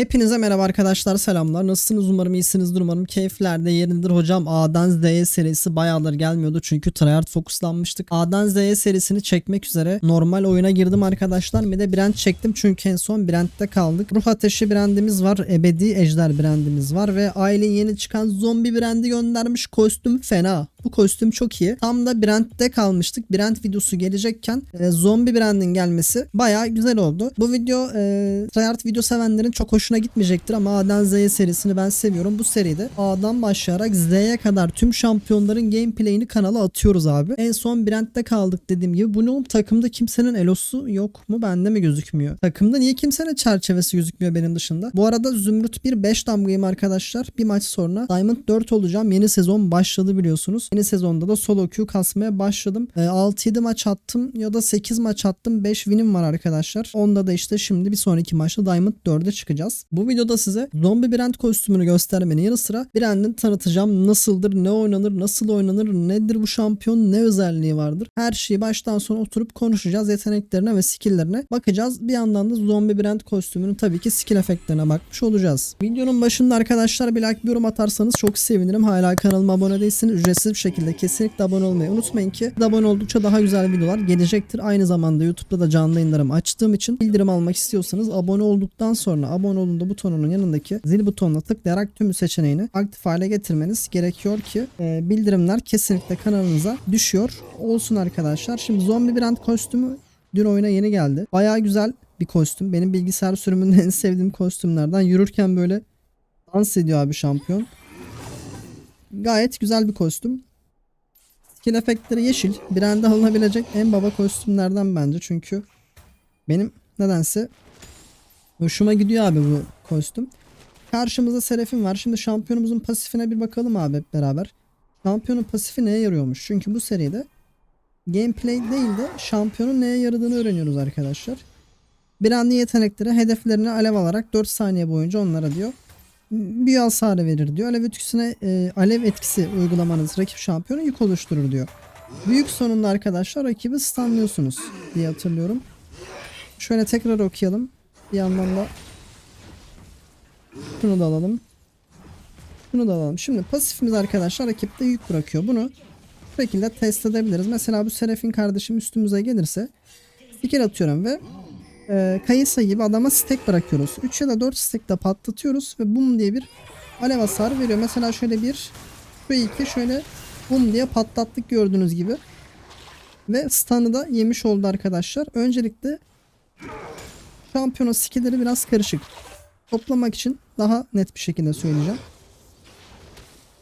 Hepinize merhaba arkadaşlar selamlar. Nasılsınız umarım iyisinizdir umarım keyifler de yerindedir. Hocam A'dan Z'ye serisi bayağıdır gelmiyordu çünkü tryhard fokuslanmıştık. A'dan Z'ye serisini çekmek üzere normal oyuna girdim arkadaşlar. Bir de Brand çektim çünkü en son Brand'de kaldık. Ruh Ateşi brandimiz var. Ebedi Ejder brandimiz var ve ailenin yeni çıkan zombi brandi göndermiş. Kostüm fena. Bu kostüm çok iyi. Tam da Brand'de kalmıştık. Brand videosu gelecekken e, zombi brandin gelmesi bayağı güzel oldu. Bu video e, tryhard video sevenlerin çok hoşuna gitmeyecektir ama A'dan Z'ye serisini ben seviyorum. Bu seride A'dan başlayarak Z'ye kadar tüm şampiyonların gameplay'ini kanala atıyoruz abi. En son Brand'de kaldık dediğim gibi. Bu ne takımda kimsenin elosu yok mu? Bende mi gözükmüyor? Takımda niye kimsenin çerçevesi gözükmüyor benim dışında? Bu arada Zümrüt 1 5 damgayım arkadaşlar. Bir maç sonra Diamond 4 olacağım. Yeni sezon başladı biliyorsunuz. Yeni sezonda da solo queue kasmaya başladım. E, 6-7 maç attım ya da 8 maç attım. 5 win'im var arkadaşlar. Onda da işte şimdi bir sonraki maçta Diamond 4'e çıkacağız. Bu videoda size zombi brand kostümünü göstermenin yanı sıra brandini tanıtacağım. Nasıldır, ne oynanır, nasıl oynanır, nedir bu şampiyon, ne özelliği vardır. Her şeyi baştan sona oturup konuşacağız. Yeteneklerine ve skilllerine bakacağız. Bir yandan da zombi brand kostümünün tabii ki skill efektlerine bakmış olacağız. Videonun başında arkadaşlar bir like bir yorum atarsanız çok sevinirim. Hala kanalıma abone değilseniz ücretsiz bir şekilde kesinlikle abone olmayı unutmayın ki abone oldukça daha güzel videolar gelecektir. Aynı zamanda YouTube'da da canlı yayınlarımı açtığım için bildirim almak istiyorsanız abone olduktan sonra abone olun da butonunun yanındaki zil butonuna tıklayarak tüm seçeneğini aktif hale getirmeniz gerekiyor ki e, bildirimler kesinlikle kanalınıza düşüyor olsun arkadaşlar. Şimdi zombi brand kostümü dün oyuna yeni geldi. Bayağı güzel bir kostüm. Benim bilgisayar sürümünde en sevdiğim kostümlerden. Yürürken böyle dans ediyor abi şampiyon. Gayet güzel bir kostüm. Skill efektleri yeşil. Brand'e alınabilecek en baba kostümlerden bence. Çünkü benim nedense hoşuma gidiyor abi bu kostüm. Karşımızda Serafin var. Şimdi şampiyonumuzun pasifine bir bakalım abi hep beraber. Şampiyonun pasifi neye yarıyormuş? Çünkü bu seride gameplay değil de şampiyonun neye yaradığını öğreniyoruz arkadaşlar. Brand'in yetenekleri hedeflerine alev alarak 4 saniye boyunca onlara diyor büyü hasarı verir diyor. Alev etkisine e, alev etkisi uygulamanız rakip şampiyonu yük oluşturur diyor. Büyük sonunda arkadaşlar rakibi stunlıyorsunuz diye hatırlıyorum. Şöyle tekrar okuyalım. Bir yandan da şunu da alalım. Şunu da alalım. Şimdi pasifimiz arkadaşlar rakipte yük bırakıyor. Bunu bu şekilde test edebiliriz. Mesela bu Serafin kardeşim üstümüze gelirse skill atıyorum ve e, Kayısa gibi adama stack bırakıyoruz. 3 ya da 4 stack de patlatıyoruz ve bum diye bir alev hasarı veriyor. Mesela şöyle bir şu iki şöyle bum diye patlattık gördüğünüz gibi. Ve stun'ı da yemiş oldu arkadaşlar. Öncelikle şampiyonun skillleri biraz karışık. Toplamak için daha net bir şekilde söyleyeceğim.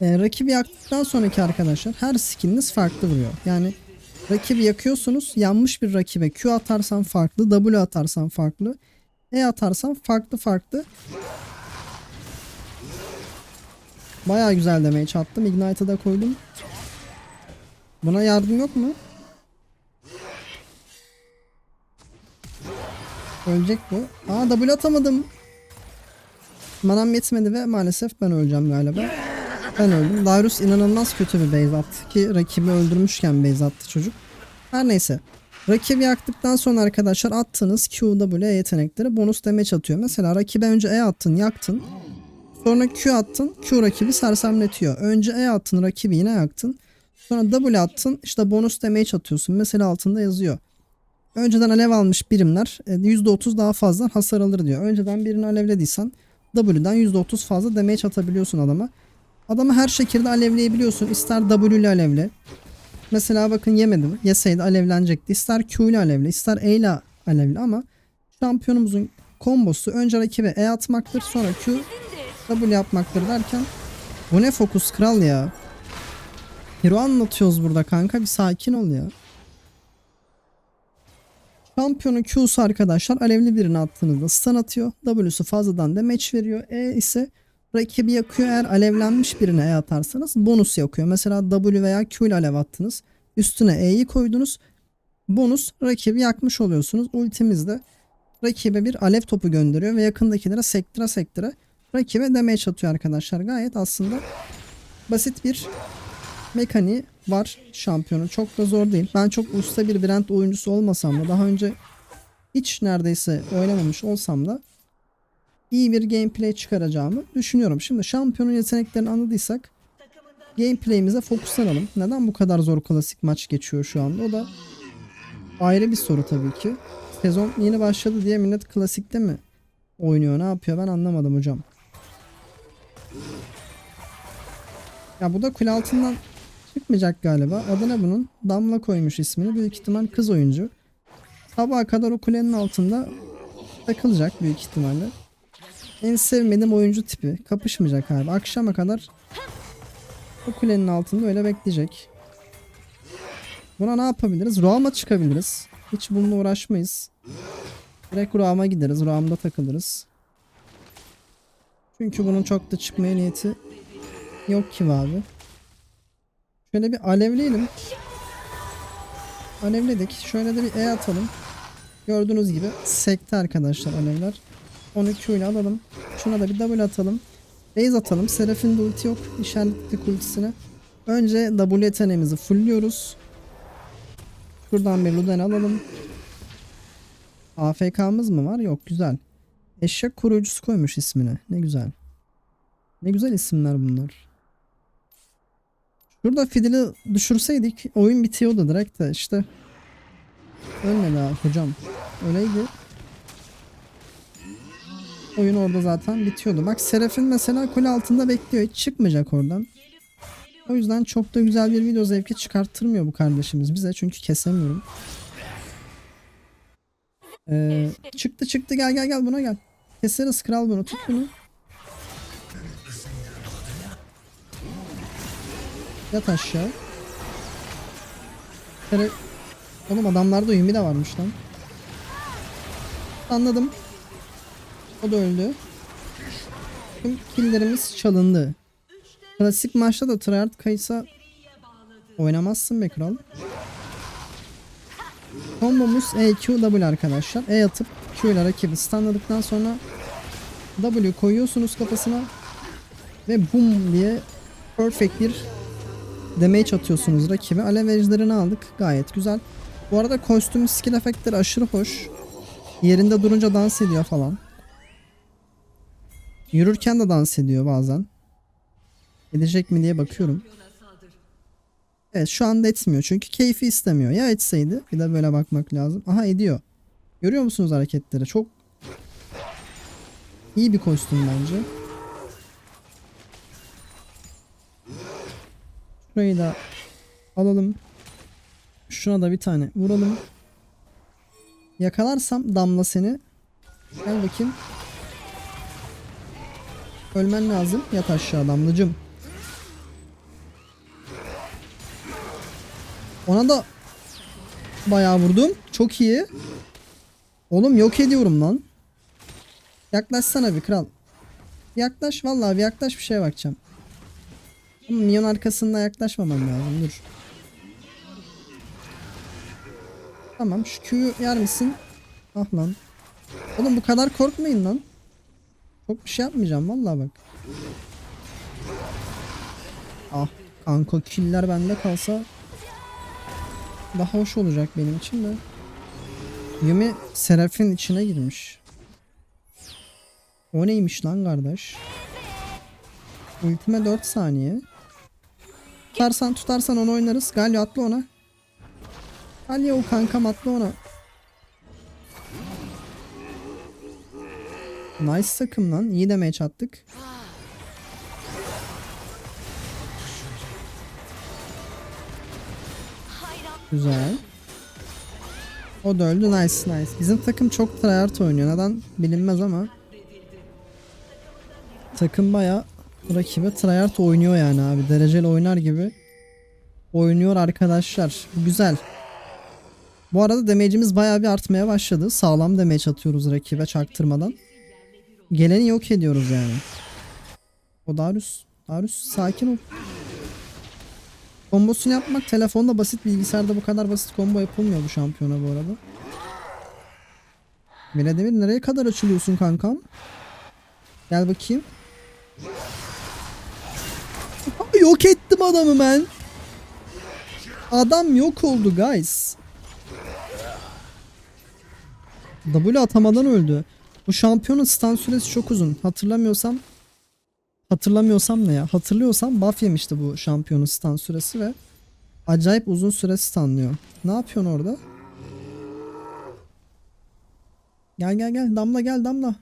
E, rakibi yaktıktan sonraki arkadaşlar her skilliniz farklı vuruyor. Yani Rakibi yakıyorsunuz. Yanmış bir rakibe Q atarsan farklı. W atarsan farklı. E atarsan farklı farklı. Baya güzel demeye çattım. Ignite'ı da koydum. Buna yardım yok mu? Ölecek bu. Aa W atamadım. Manam yetmedi ve maalesef ben öleceğim galiba. Ben öldüm. Darius inanılmaz kötü bir base attı ki rakibi öldürmüşken base attı çocuk. Her neyse. Rakibi yaktıktan sonra arkadaşlar attığınız Q, W yetenekleri bonus damage atıyor. Mesela rakibe önce E attın yaktın. Sonra Q attın Q rakibi sersemletiyor. Önce E attın rakibi yine yaktın. Sonra W attın işte bonus damage atıyorsun. Mesela altında yazıyor. Önceden alev almış birimler %30 daha fazla hasar alır diyor. Önceden birini alevlediysen W'den %30 fazla damage atabiliyorsun adama. Adamı her şekilde alevleyebiliyorsun. İster W ile alevle. Mesela bakın yemedi mi? Yeseydi alevlenecekti. İster Q ile alevle ister E ile alevle ama şampiyonumuzun kombosu önce rakibe E atmaktır sonra Q W yapmaktır derken bu ne fokus kral ya. Hero anlatıyoruz burada kanka bir sakin ol ya. Şampiyonun Q'su arkadaşlar alevli birini attığınızda stun atıyor. W'su fazladan damage veriyor. E ise rakibi yakıyor. Eğer alevlenmiş birine E atarsanız bonus yakıyor. Mesela W veya Q ile alev attınız. Üstüne E'yi koydunuz. Bonus rakibi yakmış oluyorsunuz. Ultimizde rakibe bir alev topu gönderiyor ve yakındakilere sektire sektire rakibe damage atıyor arkadaşlar. Gayet aslında basit bir mekaniği var şampiyonun. Çok da zor değil. Ben çok usta bir brand oyuncusu olmasam da daha önce hiç neredeyse oynamamış olsam da iyi bir gameplay çıkaracağımı düşünüyorum. Şimdi şampiyonun yeteneklerini anladıysak gameplay'imize fokuslanalım. Neden bu kadar zor klasik maç geçiyor şu anda? O da ayrı bir soru tabii ki. Sezon yeni başladı diye millet klasikte mi oynuyor? Ne yapıyor? Ben anlamadım hocam. Ya bu da kule altından çıkmayacak galiba. Adı ne bunun? Damla koymuş ismini. Büyük ihtimal kız oyuncu. Sabaha kadar o kulenin altında takılacak büyük ihtimalle. En sevmediğim oyuncu tipi. Kapışmayacak abi. Akşama kadar o kulenin altında öyle bekleyecek. Buna ne yapabiliriz? Roam'a çıkabiliriz. Hiç bununla uğraşmayız. Direkt Roam'a gideriz. Roam'da takılırız. Çünkü bunun çok da çıkmaya niyeti yok ki abi. Şöyle bir alevleyelim. Alevledik. Şöyle de bir E atalım. Gördüğünüz gibi sekti arkadaşlar alevler. Onu Q alalım. Şuna da bir W atalım. Base atalım. Seraph'in de ulti yok. İşaretli ultisine. Önce W yeteneğimizi fullliyoruz. Şuradan bir Luden alalım. AFK'mız mı var? Yok güzel. Eşek koruyucusu koymuş ismine. Ne güzel. Ne güzel isimler bunlar. Şurada Fiddle'ı düşürseydik oyun bitiyordu direkt de işte. Ölmedi abi hocam. Öyleydi. Oyun orada zaten bitiyordu. Bak Serafin mesela kule altında bekliyor. Hiç çıkmayacak oradan. O yüzden çok da güzel bir video zevki çıkarttırmıyor bu kardeşimiz bize. Çünkü kesemiyorum. Ee, çıktı çıktı gel gel gel buna gel. Keseriz kral bunu tut bunu. Yat aşağı. Şöyle... Oğlum adamlarda Yumi de varmış lan. Anladım. O da öldü. Tüm killlerimiz çalındı. Klasik maçta da tryhard kaysa oynamazsın be kral. Kombomuz EQW arkadaşlar. E atıp Q ile rakibi stunladıktan sonra W koyuyorsunuz kafasına ve boom diye perfect bir damage atıyorsunuz rakibe. Alev ejderini aldık. Gayet güzel. Bu arada kostüm skill efektleri aşırı hoş. Yerinde durunca dans ediyor falan. Yürürken de dans ediyor bazen. Edecek mi diye bakıyorum. Evet şu anda etmiyor çünkü keyfi istemiyor. Ya etseydi bir de böyle bakmak lazım. Aha ediyor. Görüyor musunuz hareketleri? Çok iyi bir kostüm bence. Şurayı da alalım. Şuna da bir tane vuralım. Yakalarsam damla seni. Gel bakayım. Ölmen lazım. Yat aşağı damlacım. Ona da bayağı vurdum. Çok iyi. Oğlum yok ediyorum lan. Yaklaşsana bir kral. Yaklaş vallahi bir yaklaş bir şeye bakacağım. Ama minyon arkasında yaklaşmamam lazım. Dur. Tamam şu Q'yu yer misin? Ah lan. Oğlum bu kadar korkmayın lan. Çok bir şey yapmayacağım vallahi bak. Ah kanka killer bende kalsa daha hoş olacak benim için de. Yumi Seraph'in içine girmiş. O neymiş lan kardeş? Ultime 4 saniye. Tutarsan tutarsan onu oynarız. Galio atla ona. Galio kankam atla ona. Nice takım lan. İyi damage attık. Güzel. O da öldü. Nice nice. Bizim takım çok tryhard oynuyor. Neden bilinmez ama. Takım baya rakibe tryhard oynuyor yani abi. Dereceli oynar gibi. Oynuyor arkadaşlar. Güzel. Bu arada damage'imiz baya bir artmaya başladı. Sağlam damage atıyoruz rakibe çaktırmadan. Geleni yok ediyoruz yani. O Darius. Darius sakin ol. Kombosunu yapmak telefonda basit bilgisayarda bu kadar basit combo yapılmıyor bu şampiyona bu arada. Vladimir nereye kadar açılıyorsun kankam? Gel bakayım. Yok ettim adamı ben. Adam yok oldu guys. W atamadan öldü. Bu şampiyonun stun süresi çok uzun. Hatırlamıyorsam hatırlamıyorsam ne ya? Hatırlıyorsam buff yemişti bu şampiyonun stun süresi ve acayip uzun süre stunlıyor. Ne yapıyorsun orada? Gel gel gel damla gel damla.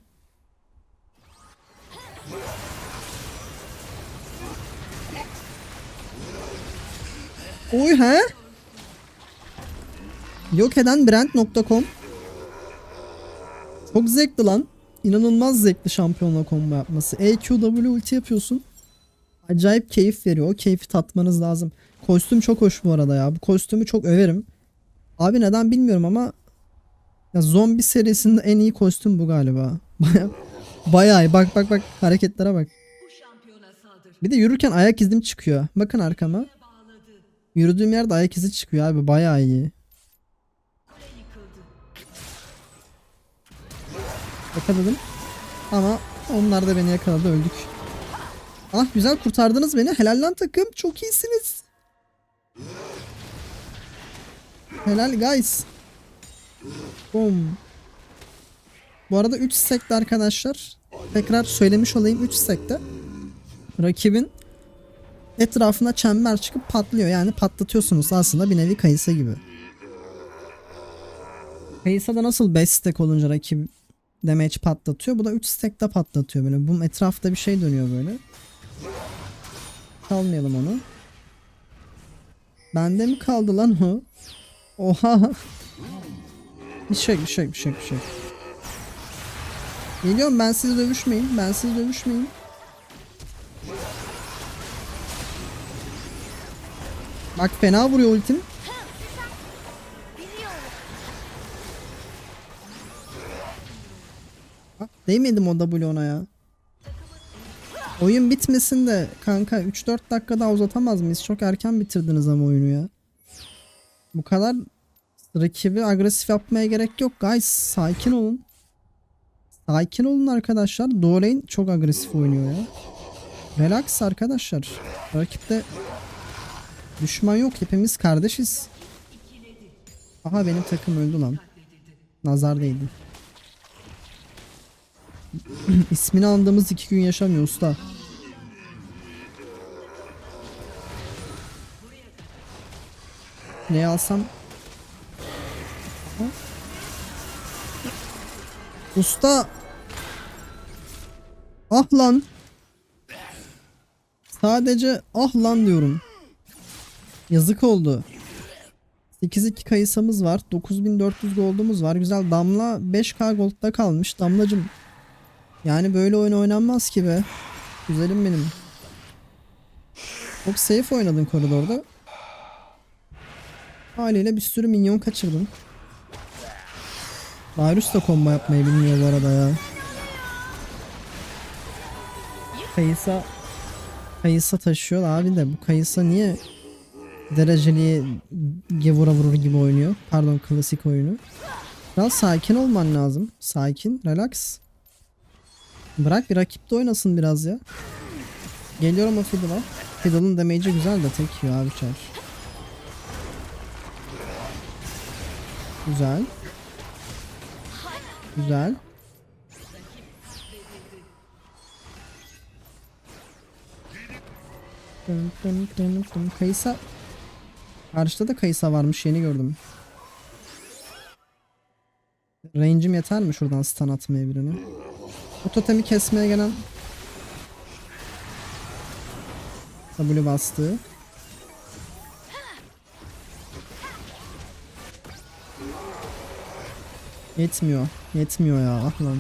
Oy he? Yok eden brand.com Çok zevkli lan. İnanılmaz zevkli şampiyonla combo yapması. EQW ulti yapıyorsun. Acayip keyif veriyor. O keyfi tatmanız lazım. Kostüm çok hoş bu arada ya. Bu kostümü çok överim. Abi neden bilmiyorum ama ya zombi serisinde en iyi kostüm bu galiba. Baya bayağı. Bak bak bak hareketlere bak. Bir de yürürken ayak izim çıkıyor. Bakın arkama. Yürüdüğüm yerde ayak izi çıkıyor abi. Bayağı iyi. Yakaladım. Ama onlar da beni yakaladı öldük. Ah güzel kurtardınız beni. Helal lan takım. Çok iyisiniz. Helal guys. Boom. Bu arada 3 stack'te arkadaşlar. Tekrar söylemiş olayım 3 stack'te. Rakibin etrafına çember çıkıp patlıyor. Yani patlatıyorsunuz aslında bir nevi kayısı gibi. Kayısa da nasıl 5 stack olunca rakip damage patlatıyor. Bu da 3 stack'te patlatıyor böyle. Bu etrafta bir şey dönüyor böyle. Kalmayalım onu. Bende mi kaldı lan o? Oha. Bir şey bir şey bir şey bir şey. Geliyorum ben siz dövüşmeyin. Ben siz dövüşmeyin. Bak fena vuruyor ultim. Değmedim o W ona ya. Oyun bitmesin de kanka 3-4 dakika daha uzatamaz mıyız? Çok erken bitirdiniz ama oyunu ya. Bu kadar rakibi agresif yapmaya gerek yok guys. Sakin olun. Sakin olun arkadaşlar. Doğrayın çok agresif oynuyor ya. Relax arkadaşlar. Rakipte düşman yok. Hepimiz kardeşiz. Aha benim takım öldü lan. Nazar değdi. İsmini andığımız iki gün yaşamıyor usta. Ne alsam? Usta. Ah lan. Sadece ah lan diyorum. Yazık oldu. 8-2 kayısamız var. 9400 gold'umuz var. Güzel. Damla 5k gold'da kalmış. Damlacım yani böyle oyun oynanmaz ki be. Güzelim benim. Çok safe oynadın koridorda. Haliyle bir sürü minyon kaçırdın. Darius da combo yapmayı bilmiyor bu arada ya. Kayısa Kayısa taşıyor abi de bu Kayısa niye dereceli gevura vurur gibi oynuyor. Pardon klasik oyunu. Biraz sakin olman lazım. Sakin, relax. Bırak bir rakip de oynasın biraz ya. Geliyorum o Fiddle'a. Fiddle'ın damage'i güzel de tek yiyor abi çar. Güzel. Güzel. Kayısa. Karşıda da Kayısa varmış yeni gördüm. Range'im yeter mi şuradan stun atmaya birini? O totemi kesmeye gelen W bastı. Yetmiyor. Yetmiyor ya. Ah lan.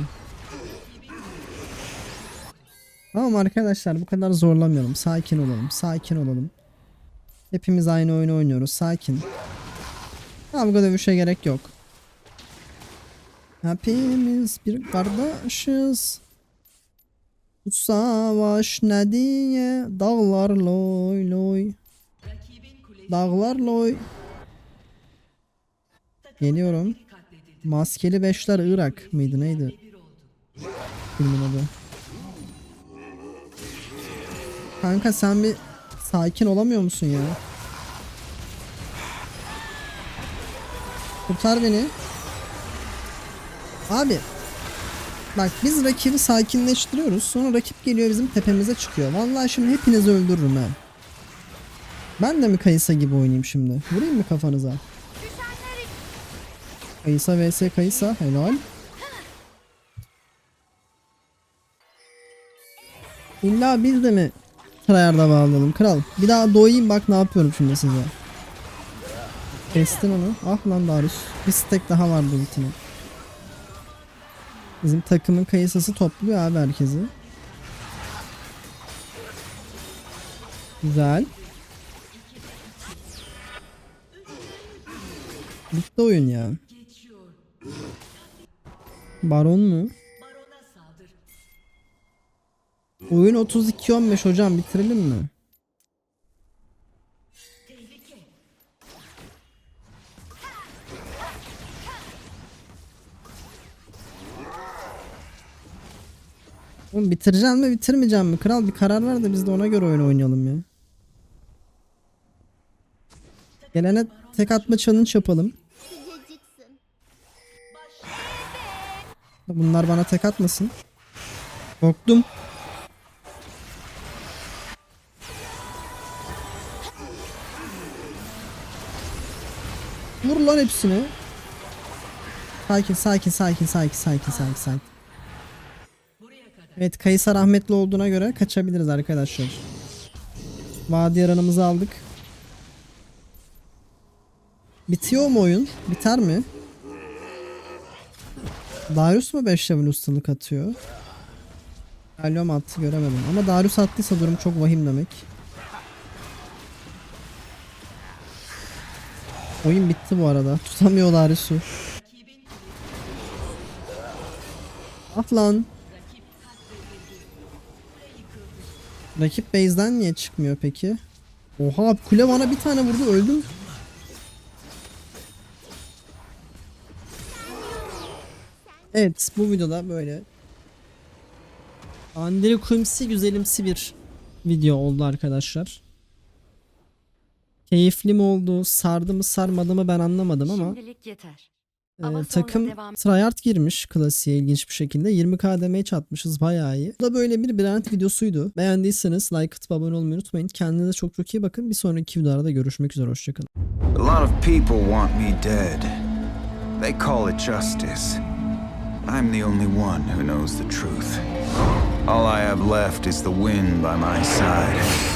Tamam arkadaşlar bu kadar zorlamayalım. Sakin olalım. Sakin olalım. Hepimiz aynı oyunu oynuyoruz. Sakin. Kavga dövüşe gerek yok. Hepimiz bir kardeşiz. Bu savaş ne diye dağlar loy loy. Dağlar loy. Geliyorum. Maskeli Beşler Irak mıydı neydi? Filmin adı. Kanka sen bir sakin olamıyor musun ya? Kurtar beni. Abi. Bak biz rakibi sakinleştiriyoruz. Sonra rakip geliyor bizim tepemize çıkıyor. Vallahi şimdi hepinizi öldürürüm ha. Ben de mi Kayısa gibi oynayayım şimdi? Vurayım mı kafanıza? Kayısa vs Kayısa. Helal. İlla biz de mi tryhard'a bağlayalım kral? Bir daha doğayım bak ne yapıyorum şimdi size. Kestin onu. Ah lan Darius. Bir stack daha vardı ultime. Bizim takımın kayısası topluyor abi herkesi. Güzel. Bitti oyun ya. Baron mu? Oyun 32-15 hocam bitirelim mi? Oğlum bitireceğim mi bitirmeyeceğim mi? Kral bir karar ver de biz de ona göre oyun oynayalım ya. Gelene tek atma challenge yapalım. Bunlar bana tek atmasın. Korktum. Vur lan hepsini. Sakin sakin sakin sakin sakin sakin sakin. Evet Kayısa rahmetli olduğuna göre kaçabiliriz arkadaşlar. Vadi yaranımızı aldık. Bitiyor mu oyun? Biter mi? Darius mu 5 level ustalık atıyor? Galio mu attı göremedim. Ama Darius attıysa durum çok vahim demek. Oyun bitti bu arada. Tutamıyor Darius'u. Ah lan. Rakip base'den niye çıkmıyor peki? Oha kule bana bir tane vurdu öldüm. Evet bu videoda böyle Andre Kumsi güzelimsi bir video oldu arkadaşlar. Keyifli mi oldu, sardı mı sarmadı mı ben anlamadım ama Şimdilik yeter. Ama sonra takım devam- tryhard girmiş klasiğe ilginç bir şekilde 20k demeye çatmışız bayağı iyi. Bu da böyle bir brand videosuydu. Beğendiyseniz like atıp abone olmayı unutmayın. Kendinize çok çok iyi bakın. Bir sonraki videolarda görüşmek üzere hoşçakalın. A lot of people want me dead. They call it justice. I'm the only one who knows the truth. All I have left is the wind by my side.